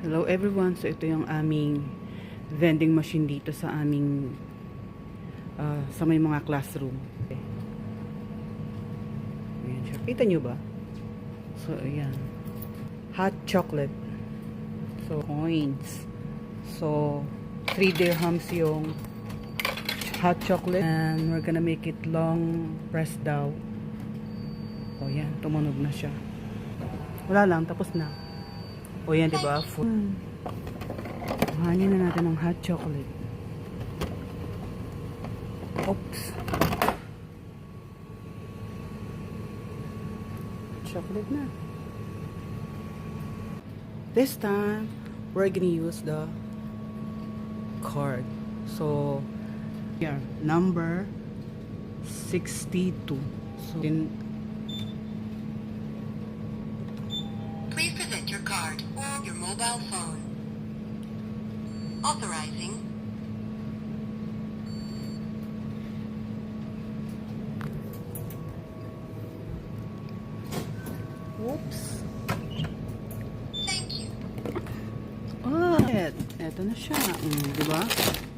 Hello everyone, so ito yung aming vending machine dito sa aming ah, sa may mga classroom. Ayan siya. Kita nyo ba? So, ayan. Hot chocolate. So, coins. So, 3 dirhams yung hot chocolate. And we're gonna make it long press daw. O yan, tumunog na siya. Wala lang, tapos na. O yan, di ba? Full. Kuhanin na natin ng hot chocolate. Oops. Chocolate na. This time, we're gonna use the card. So, here, number 62. So, in, Please present your card or your mobile phone. Authorizing. oops. Thank you. Et, eto na siya. Mm?